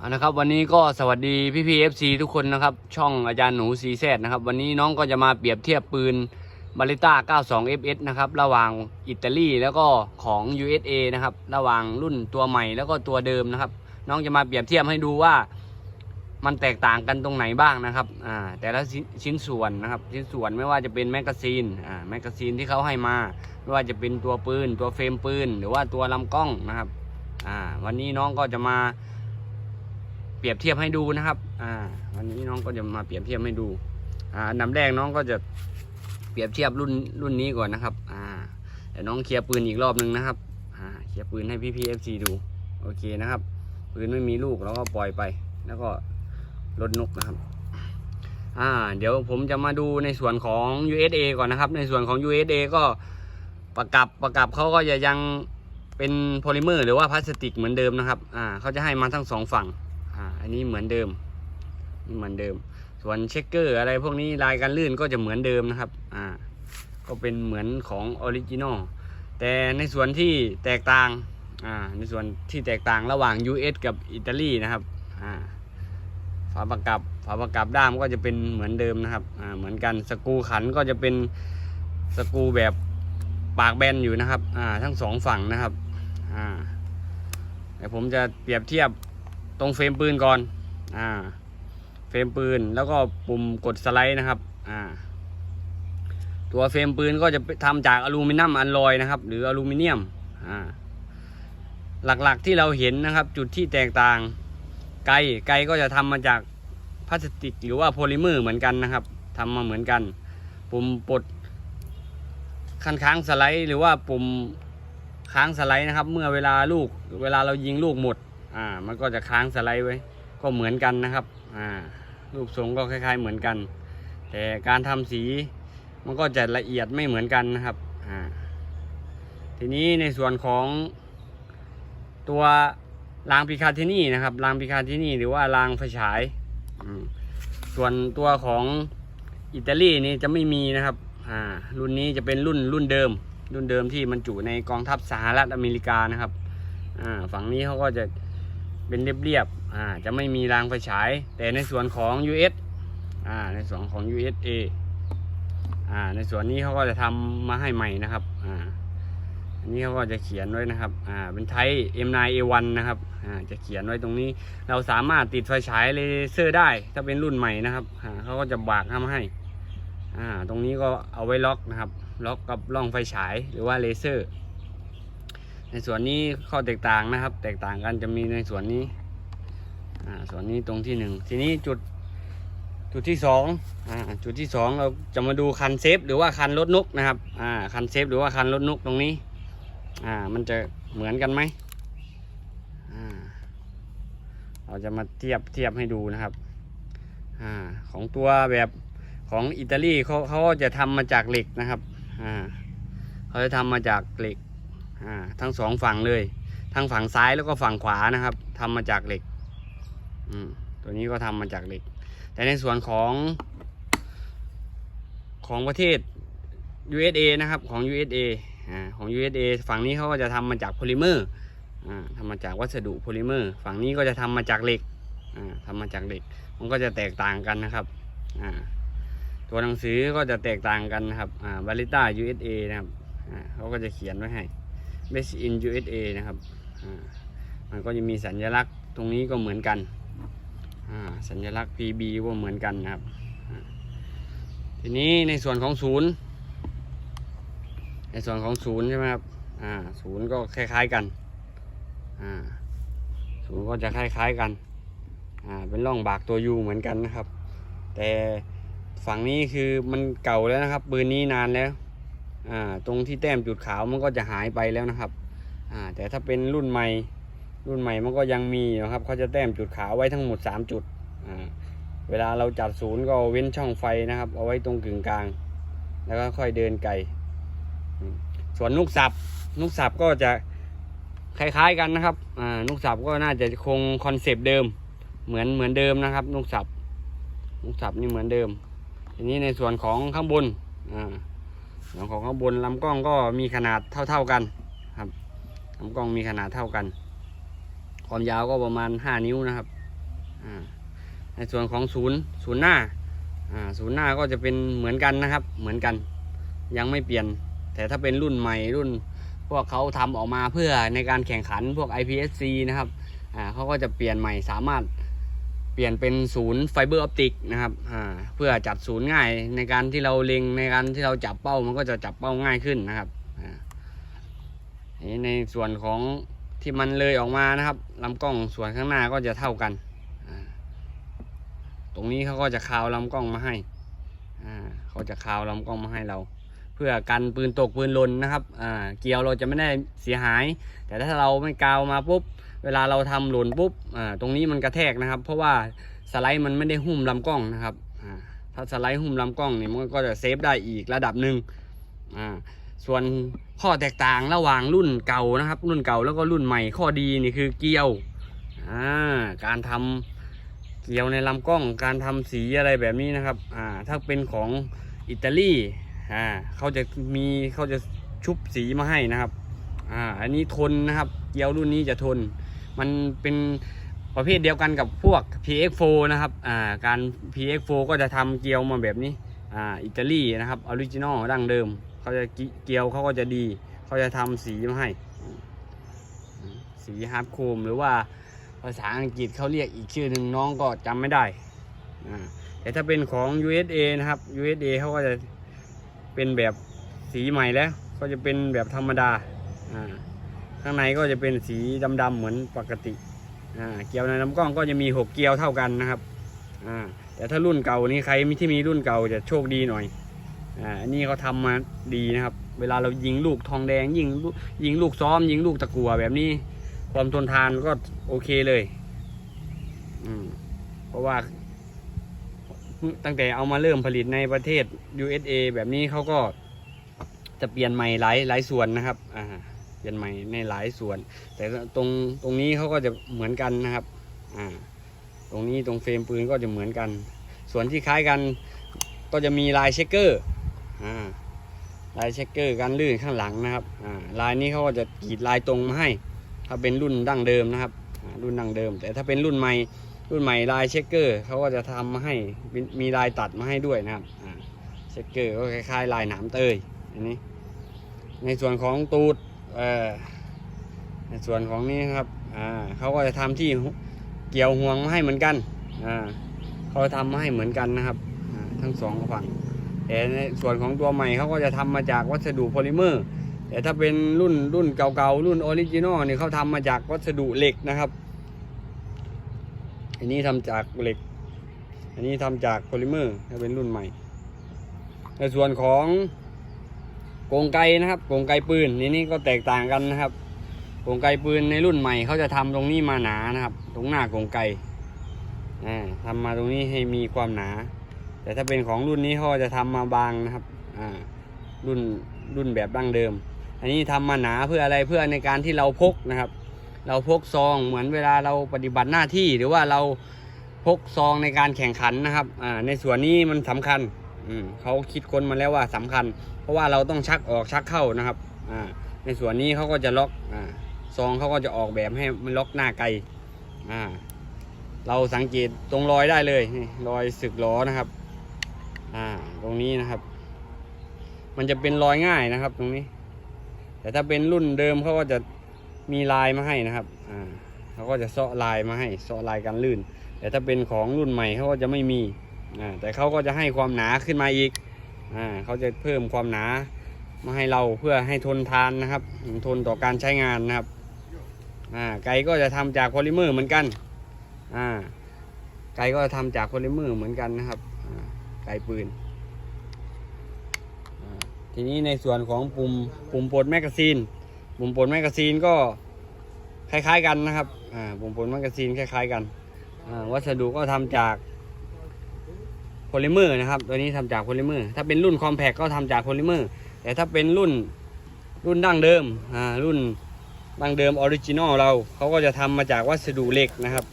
เอานะครับวันนี้ก็สวัสดีพี่พีเอฟซีทุกคนนะครับ ช่องอาจารย์หนูซีแซนะครับ วันนี้น้องก็จะมาเปรียบเทียบปืนบาริต้า 92 FS นะครับ ระหว่างอิตาลีแล้วก็ของ USA นะครับ ระหว่างรุ่นตัวใหม่แล้วก็ตัวเดิมนะครับ น้องจะมาเปรียบเทียบให้ดูว่ามันแตกต่างกันตรงไหนบ้างนะครับอ่าแต่ละชิ้นชิ้นส่วนนะครับ ชิ้นส่วนไม่ว่าจะเป็นแมกกาซีนอ่าแมกกาซีนที่เขาให้มา ไม่ว่าจะเป็นตัวปืน ตัวเฟรมปืน หรือว่าตัวลำกล้องนะครับอ่าวันนี้น้องก็จะมา เปรียบเทียบให้ดูนะครับ อ่า วันนี้น้องก็จะมาเปรียบเทียบให้ดู อ่านดับแรกน้องก็จะเปรียบเทียบรุ่นรุ่นนี้ก่อนนะครับ อ่าแต่น้องเคลียร์ปืนอีกรอบนึงนะครับ อ่า เคลียร์ปืนให้พี่พีเอฟซีดู โอเคนะครับ ปืนไม่มีลูกเราก็ปล่อยไป แล้วก็ลดนกนะครับ อ่า เดี๋ยวผมจะมาดูในส่วนของ USA ก่อนนะครับ ในส่วนของ USA ก็ประกับประกับเขาก็จะยังเป็นโพลิเมอร์ หรือว่าพลาสติกเหมือนเดิมนะครับ อ่าเขาจะให้มาทั้งสองฝั่ง อ่าอันนี้เหมือนเดิมนี่เหมือนเดิม ส่วนเช็คเกอร์อะไรพวกนี้ลายการลื่นก็จะเหมือนเดิมนะครับอ่าก็เป็นเหมือนของออริจินอลแต่ในส่วนที่แตกต่างอ่าในส่วนที่แตกต่างระหว่าง US กับอิตาลีนะครับอ่าฝาประกับฝาประกับด้ามก็จะเป็นเหมือนเดิมนะครับอ่าเหมือนกันสกูขันก็จะเป็นสกูแบบปากแบนอยู่นะครับอ่าทั้งสองฝั่งนะครับอ่าแต่ผมจะเปรียบเทียบ ตรงเฟรมปืนก่อนอ่าเฟรมปืนแล้วก็ปุ่มกดสไลด์นะครับอ่าตัวเฟรมปืนก็จะทำจากอลูมิเนียมอัลลอยนะครับ หรืออลูมิเนียมอ่าหลักๆที่เราเห็นนะครับ จุดที่แตกต่างไกไกก็จะทำมาจากพลาสติกหรือว่าโพลิเมอร์เหมือนกันนะครับทำมาเหมือนกัน ปุ่มปลดคันค้างสไลด์ หรือว่าปุ่มค้างสไลด์นะครับ เมื่อเวลาลูกเวลาเรายิงลูกหมด อ่ามันก็จะค้างสไลด์ไว้ ก็เหมือนกันนะครับอ่ารูปทรงก็คล้าย ๆ เหมือนกัน แต่การทำสีมันก็จะละเอียดไม่เหมือนกันนะครับอ่าทีนี้ในส่วนของตัวรางพิคาทินี่นะครับรางพิคาทินี่หรือว่ารางไฟฉายส่วนตัวของอิตาลีนี่จะไม่มีนะครับอ่ารุ่นนี้จะเป็นรุ่นรุ่นเดิม รุ่นเดิมที่มันจุในกองทัพสหรัฐอเมริกานะครับอ่าฝั่งนี้เขาก็จะ เป็นเรียบๆอ่าจะไม่มีรางไฟฉาย แต่ในส่วนของ US อ่าในส่วนของ USA อ่าในส่วนนี้เขาก็จะทำมาให้ใหม่นะครับอ่าอันนี้เขาก็จะเขียนไว้นะครับอ่าเป็นไทย M9A1 นะครับอ่าจะเขียนไว้ตรงนี้ เราสามารถติดไฟฉายเลเซอร์ได้ ถ้าเป็นรุ่นใหม่นะครับอ่าเขาก็จะบากทำให้อ่าตรงนี้ก็เอาไว้ล็อกนะครับ ล็อกกับร่องไฟฉายหรือว่าเลเซอร์ ในส่วนนี้ข้อแตกต่างนะครับ แตกต่างกันจะมีในส่วนนี้อ่าส่วนนี้ตรงที่หนึ่งทีนี้จุดจุดที่สองอ่าจุดที่สองเราจะมาดูคันเซฟหรือว่าคันรถนกนะครับอ่าคันเซฟหรือว่าคันรถนกตรงนี้อ่ามันจะเหมือนกันไหมอ่าเราจะมาเทียบเทียบให้ดูนะครับอ่าของตัวแบบของอิตาลีเขาเขาก็จะทำมาจากเหล็กนะครับอ่าเขาจะทำมาจากเหล็ก อ่าทั้งสองฝั่งเลย ทั้งฝั่งซ้ายแล้วก็ฝั่งขวานะครับทำมาจากเหล็ก อืมตัวนี้ก็ทำมาจากเหล็ก แต่ในส่วนของของประเทศ USA นะครับของ USA อ่าของ USA ฝั่งนี้เขาก็จะทำมาจากโพลิเมอร์อ่าทำมาจากวัสดุโพลิเมอร์ ฝั่งนี้ก็จะทำมาจากเหล็กอ่าทำมาจากเหล็ก มันก็จะแตกต่างกันนะครับอ่าตัวหนังสือก็จะแตกต่างกันนะครับอ่าบาริต้า USA นะครับอ่าเขาก็จะเขียนไว้ให้ Made in USA นะครับอ่ามันก็จะมีสัญลักษณ์ตรงนี้ก็เหมือนกันอ่าสัญลักษณ์ PB ก็เหมือนกันนะครับ ทีนี้ในส่วนของศูนย์ ในส่วนของศูนย์ใช่ไหมครับอ่าศูนย์ก็คล้าย ๆกันอ่าศูนย์ก็จะคล้ายๆกันอ่าเป็นร่องบากตัวยูเหมือนกันนะครับ แต่ฝั่งนี้คือมันเก่าแล้วนะครับปืนนี้นานแล้ว อ่าตรงที่แต้มจุดขาวมันก็จะหายไปแล้วนะครับอ่าแต่ถ้าเป็นรุ่นใหม่ รุ่นใหม่มันก็ยังมีอยู่ครับเขาจะแต้มจุดขาวไว้ทั้งหมด 3 จุดอ่าเวลาเราจัดศูนย์ก็เว้นช่องไฟนะครับ เอาไว้ตรงกึ่งกลาง แล้วก็ค่อยเดินไกล ส่วนนุกสับนุกสับก็จะคล้ายๆกันนะครับอ่านุกสับก็น่าจะคงคอนเซปต์เดิม เหมือนเหมือนเดิมนะครับนุกสับนุกสับนี่เหมือนเดิม ทีนี้ในส่วนของข้างบนอ่า ส่วนของข้างบนลำกล้องก็มีขนาดเท่าๆกันครับลำกล้องมีขนาดเท่ากัน ความยาวก็ประมาณ 5 นิ้วนะครับในส่วนของศูนย์ศูนย์หน้าศูนย์หน้าก็จะเป็นเหมือนกันนะครับ เหมือนกัน ยังไม่เปลี่ยน แต่ถ้าเป็นรุ่นใหม่รุ่น พวกเขาทำออกมาเพื่อในการแข่งขันพวก IPSC นะครับเขาก็จะเปลี่ยนใหม่สามารถ เปลี่ยนเป็นศูนย์ไฟเบอร์ออปติกนะครับเพื่อจัดศูนย์ง่ายในการที่เราเล็งในการที่เราจับเป้ามันก็จะจับเป้าง่ายขึ้นนะครับนี่ในส่วนของที่มันเลยออกมานะครับลำกล้องส่วนข้างหน้าก็จะเท่ากัน ตรงนี้เขาก็จะคาวลำกล้องมาให้เขาจะคาวลำกล้องมาให้เรา เพื่อกันปืนตกปืนลนนะครับเกลียวเราจะไม่ได้เสียหาย แต่ถ้าเราไม่กาวมาปุ๊บ เวลาเราทำหล่นปุ๊บอ่าตรงนี้มันกระแทกนะครับ เพราะว่าสไลด์มันไม่ได้หุ้มลำกล้องนะครับอ่าถ้าสไลด์หุ้มลำกล้องเนี่ยมันก็จะเซฟได้อีกระดับหนึ่งอ่าส่วนข้อแตกต่างระหว่างรุ่นเก่านะครับ รุ่นเก่าแล้วก็รุ่นใหม่ข้อดีนี่คือเกลียวอ่าการทำเกลียวในลำกล้องการทำสีอะไรแบบนี้นะครับอ่าถ้าเป็นของอิตาลีอ่าเขาจะมีเขาจะชุบสีมาให้นะครับอ่าอันนี้ทนนะครับ เกลียวรุ่นนี้จะทน มันเป็นประเภทเดียวกันกับพวก PX4 นะครับอ่าการ PX4 ก็จะทำเกลียวมาแบบนี้อ่าอิตาลีนะครับออริจินอลดั้งเดิมเขาจะเกลียวเขาก็จะดี เขาจะทำสีมาให้ สีฮาร์ดโครมหรือว่าภาษาอังกฤษเขาเรียกอีกชื่อหนึ่งน้องก็จำไม่ได้อ่าแต่ถ้าเป็นของ USA นะครับ USA เขาก็จะเป็นแบบสีใหม่แล้ว ก็จะเป็นแบบธรรมดาอ่า ข้างในก็จะเป็นสีดำๆเหมือนปกติอ่าเกียวในลำกล้องก็จะมีหกเกียวเท่ากันนะครับอ่าแต่ถ้ารุ่นเก่านี้ใครมีที่มีรุ่นเก่าจะโชคดีหน่อยอ่าอันนี้เขาทำมาดีนะครับ เวลาเรายิงลูกทองแดง ยิงลูกยิงลูกซ้อม ยิงลูกตะกัวแบบนี้ ความทนทานก็โอเคเลยอืมเพราะว่าตั้งแต่เอามาเริ่มผลิตในประเทศ USA แบบนี้เขาก็จะเปลี่ยนใหม่หลายหลายส่วนนะครับ อ่า เปลี่ยนใหม่ในหลายส่วน แต่ตรงตรงนี้เขาก็จะเหมือนกันนะครับอ่าตรงนี้ตรงเฟรมปืนก็จะเหมือนกัน ส่วนที่คล้ายกันก็จะมีลายเช็คเกอร์อ่าลายเช็คเกอร์กันลื่นข้างหลังนะครับอ่าลายนี้เขาก็จะกรีดลายตรงมาให้ ถ้าเป็นรุ่นดั้งเดิมนะครับรุ่นดั้งเดิม แต่ถ้าเป็นรุ่นใหม่รุ่นใหม่ลายเช็คเกอร์เขาก็จะทำมาให้มีลายตัดมาให้ด้วยนะครับอ่าเช็คเกอร์ก็คล้ายๆ ลายหนามเตยอันนี้ ในส่วนของตูด ในส่วนของนี้ครับอ่าเขาก็จะทำที่เกี่ยวห่วงมาให้เหมือนกันอ่าเขาทำมาให้เหมือนกันนะครับทั้งสองฝั่งแต่ในส่วนของตัวใหม่เขาก็จะทำมาจากวัสดุโพลิเมอร์ แต่ถ้าเป็นรุ่นรุ่นเก่าๆรุ่นออริจินอลเนี่ยเขาทำมาจากวัสดุเหล็กนะครับอันนี้ทำจากเหล็ก อันนี้ทำจากโพลิเมอร์ถ้าเป็นรุ่นใหม่ ในส่วนของ กงไกนะครับกงไกปืนนี่นี่ก็แตกต่างกันนะครับกงไกปืนในรุ่นใหม่เขาจะทำตรงนี้มาหนานะครับ ตรงหน้ากงไกอ่าทำมาตรงนี้ให้มีความหนา แต่ถ้าเป็นของรุ่นนี้เขาจะทำมาบางนะครับรุ่นรุ่นแบบดั้งเดิม อันนี้ทำมาหนาเพื่ออะไรเพื่อในการที่เราพกนะครับ เราพกซองเหมือนเวลาเราปฏิบัติหน้าที่หรือว่าเราพกซองในการแข่งขันนะครับในส่วนนี้มันสำคัญ อืมเขาคิดค้นมาแล้วว่าสำคัญ เพราะว่าเราต้องชักออกชักเข้านะครับ อ่า ในส่วนนี้เขาก็จะล็อกอ่าซองเขาก็จะออกแบบให้มันล็อกหน้าไกลอ่า เราสังเกตตรงรอยได้เลยรอยสึกล้อนะครับ อ่า ตรงนี้นะครับ มันจะเป็นรอยง่ายนะครับ ตรงนี้ แต่ถ้าเป็นรุ่นเดิมเขาก็จะมีลายมาให้นะครับ อ่าเขาก็จะเซาะลายมาให้เซาะลายกันลื่น แต่ถ้าเป็นของรุ่นใหม่เขาก็จะไม่มี แต่เขาก็จะให้ความหนาขึ้นมาอีกอเขาจะเพิ่มความหนามาให้เราเพื่อให้ทนทานนะครับ ทนต่อการใช้งานนะครับไกก็จะทำจากโพลิเมอร์เหมือนกันไกก็จะทำจากโพลิเมอร์เหมือนกันนะครับไกปืนทีนี้ในส่วนของปุ่มปุ่มปลดแมกกาซีน ปุ่มปลดแมกกาซีนก็คล้ายๆกันนะครับ อ่า ปุ่มปลดแมกกาซีนคล้ายๆกัน อ่า วัสดุก็ทำจาก โพลิเมอร์นะครับตัวนี้ทำจากโพลิเมอร์ ถ้าเป็นรุ่นคอมแพคก็ทำจากโพลิเมอร์ แต่ถ้าเป็นรุ่นรุ่นดั้งเดิมอ่ารุ่นดั้งเดิมออริจินอลเราเขาก็จะทำมาจากวัสดุเหล็กนะครับ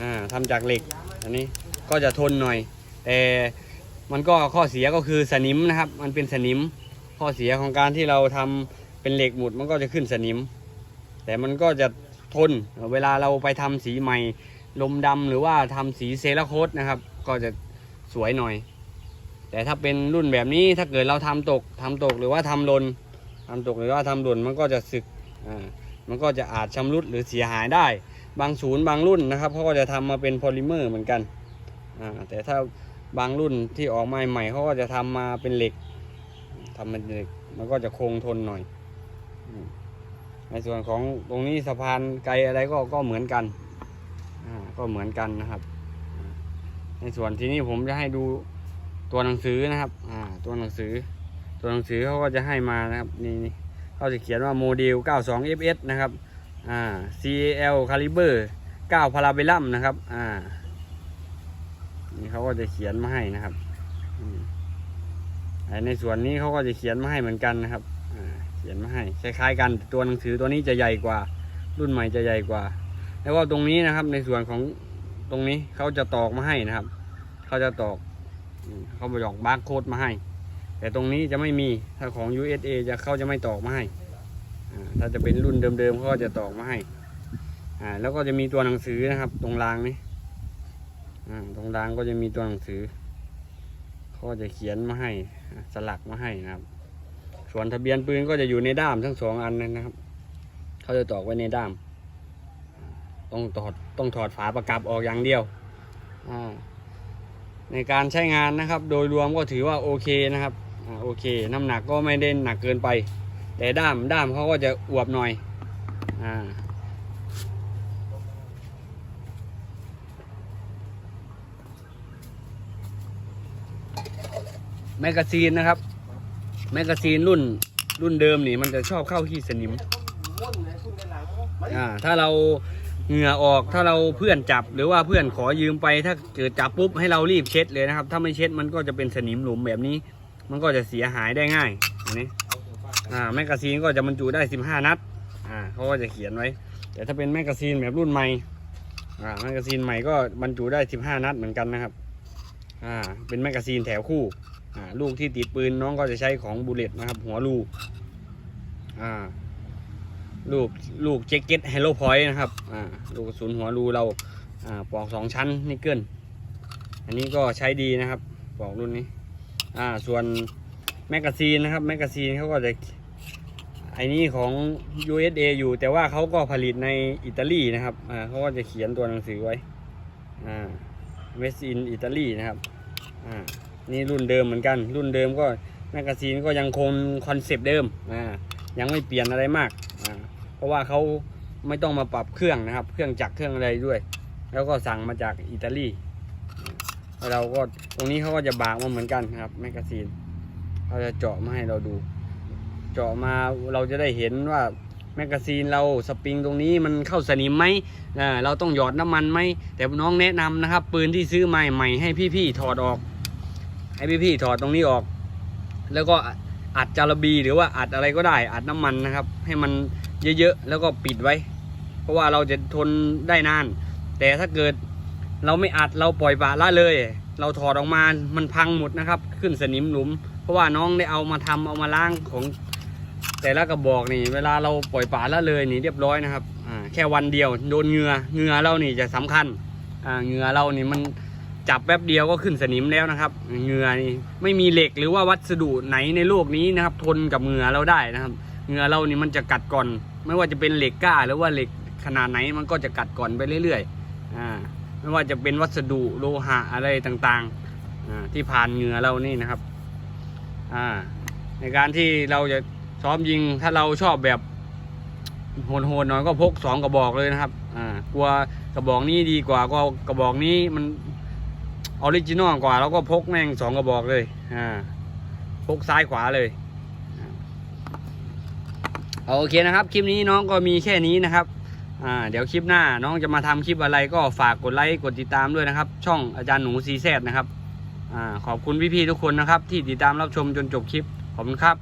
อ่าทำจากเหล็กอันนี้ก็จะทนหน่อย แต่มันก็ข้อเสียก็คือสนิมนะครับ มันเป็นสนิมข้อเสียของการที่เราทำเป็นเหล็กหมุดมันก็จะขึ้นสนิม แต่มันก็จะทนเวลาเราไปทำสีใหม่ ลมดำหรือว่าทำสีเซราโคตนะครับ ก็จะ สวยหน่อย แต่ถ้าเป็นรุ่นแบบนี้ถ้าเกิดเราทำตกทำตกหรือว่าทำหล่นทำตกหรือว่าทำหล่นมันก็จะสึกอ่ามันก็จะอาจชำรุดหรือเสียหายได้ บางศูนย์บางรุ่นนะครับเขาก็จะทำมาเป็นโพลิเมอร์เหมือนกันอ่าแต่ถ้าบางรุ่นที่ออกมาใหม่เขาก็จะทำมาเป็นเหล็กทำเป็นเหล็กมันก็จะคงทนหน่อยในส่วนของตรงนี้สะพานไกลอะไรก็ก็เหมือนกัน ก็เหมือนกันนะครับ ในส่วนที่นี่ผมจะให้ดูตัวหนังสือนะครับ อ่า ตัวหนังสือ ตัวหนังสือเขาก็จะให้มานะครับนี่นี่เขาจะเขียนว่าโมเดล 92 fs นะครับ อ่า CAL caliber 9 parabellum นะครับ อ่า นี่เขาก็จะเขียนมาให้นะครับอในส่วนนี้เขาก็จะเขียนมาให้เหมือนกันนะครับเขียนมาให้คล้ายๆกันต่ตัวหนังสือตัวนี้จะใหญ่กว่า รุ่นใหม่จะใหญ่กว่า แล้วก็ตรงนี้นะครับในส่วนของ ตรงนี้เขาจะตอกมาให้นะครับเขาจะตอกเขาบอกบาร์โค้ดมาให้ แต่ตรงนี้จะไม่มีถ้าของ USA จะเขาจะไม่ตอกมาให้ถ้าจะเป็นรุ่นเดิมๆเขาจะตอกมาให้แล้วก็จะมีตัวหนังสือนะครับ ตรงรางนี้ตรงรางก็จะมีตัวหนังสือเขาจะเขียนมาให้สลักมาให้นะครับ ส่วนทะเบียนปืนก็จะอยู่ในด้ามทั้งสองอันนั้นนะครับเขาจะตอกไว้ในด้าม ต้องถอดต้องถอดฝาประกับออกอย่างเดียว ในการใช้งานนะครับ โดยรวมก็ถือว่าโอเคนะครับอโอเค น้ำหนักก็ไม่ได้หนักเกินไป แต่ด้ามด้ามเขาก็จะอวบหน่อยอแมกกาซีนนะครับ แมกกาซีนรุ่นรุ่นเดิมนี่มันจะชอบเข้าขี้สนิม อ่า ถ้าเรา เหงื่อออกถ้าเราเพื่อนจับหรือว่าเพื่อนขอยืมไป ถ้าเกิดจับปุ๊บให้เรารีบเช็ดเลยนะครับ ถ้าไม่เช็ดมันก็จะเป็นสนิมหลุมแบบนี้ มันก็จะเสียหายได้ง่ายอันนี้อ่าแมกกาซีนก็จะบรรจุได้ 15 นัดอ่าเขาก็จะเขียนไว้ แต่ถ้าเป็นแมกกาซีนแบบรุ่นใหม่อ่าแมกกาซีนใหม่ก็บรรจุได้ 15 นัดเหมือนกันนะครับอ่าเป็นแมกกาซีนแถวคู่อ่าลูกที่ติดปืนน้องก็จะใช้ของบูเลตนะครับ หัวรูอ่า ลูกลูกเจ็กเก็ตไฮโลพอยต์นะครับอ่าลูกกระสุนหัวรูเราอ่าปลอกสองชั้นนิกเกิลอันนี้ก็ใช้ดีนะครับปลอกรุ่นนี้อ่าส่วนแมกกาซีนนะครับแมกกาซีนเขาก็จะไอ้นี่ของ USA อยู่แต่ว่าเขาก็ผลิตในอิตาลีนะครับอ่าเขาก็จะเขียนตัวหนังสือไว้อ่า Made in Italy นะครับอ่านี่รุ่นเดิมเหมือนกัน รุ่นเดิมก็แมกกาซีนก็ยังคงคอนเซปต์เดิมอ่ายังไม่เปลี่ยนอะไรมาก เพราะว่าเขาไม่ต้องมาปรับเครื่องนะครับ เครื่องจักรเครื่องอะไรด้วย แล้วก็สั่งมาจากอิตาลีเราก็ตรงนี้เขาก็จะบากมาเหมือนกันนะครับแมกกาซีนเขาจะเจาะมาให้เราดู เจาะมาเราจะได้เห็นว่าแมกกาซีนเราสปริงตรงนี้มันเข้าสนิมไหมเราต้องหยอดน้ำมันไหมแต่น้องแนะนำนะครับ ปืนที่ซื้อใหม่ใหม่ให้พี่ๆถอดออก ให้พี่ๆถอดตรงนี้ออก แล้วก็อัดจารบีหรือว่าอัดอะไรก็ได้ อัดน้ำมันนะครับ ให้มัน เยอะๆแล้วก็ปิดไว้ เพราะว่าเราจะทนได้นาน แต่ถ้าเกิดเราไม่อัดเราปล่อยปละละเลย เราถอดออกมามันพังหมดนะครับ ขึ้นสนิมหลุม เพราะว่าน้องได้เอามาทำเอามาล้างของ แต่ละกระบอกนี่ เวลาเราปล่อยป่าละเลยนี่เรียบร้อยนะครับอ่าแค่วันเดียวโดนเหงือเหงือเรานี่จะสำคัญอ่าเหงือเรานี่มันจับแป๊บเดียวก็ขึ้นสนิมแล้วนะครับเหงือนี่ไม่มีเหล็กหรือว่าวัสดุไหนในโลกนี้นะครับ ทนกับเหงือเราได้นะครับเหงือเรานี่มันจะกัดก่อน ไม่ว่าจะเป็นเหล็กก้าหรือว่าเหล็กขนาดไหนมันก็จะกัดก่อนไปเรื่อยๆอ่าไม่ว่าจะเป็นวัสดุโลหะอะไรต่างๆที่ผ่านเหงื่อเรานี่นะครับอ่าในการที่เราจะซ้อมยิงถ้าเราชอบแบบโหดๆหน่อยก็พกสองกระบอกเลยนะครับอ่ากลัวกระบอกนี้ดีกว่าก็กระบอกนี้มันออริจินอลกว่าเราก็พกแม่งสองกระบอกเลยอ่าพกซ้ายขวาเลย เอาโอเคนะครับ คลิปนี้น้องก็มีแค่นี้นะครับอ่าเดี๋ยวคลิปหน้าน้องจะมาทำคลิปอะไรก็ฝากกดไลค์กดติดตามด้วยนะครับ ช่องอาจารย์หนูซีแซดนะครับอ่าขอบคุณพี่ๆทุกคนนะครับ ที่ติดตามรับชมจนจบคลิปขอบคุณครับ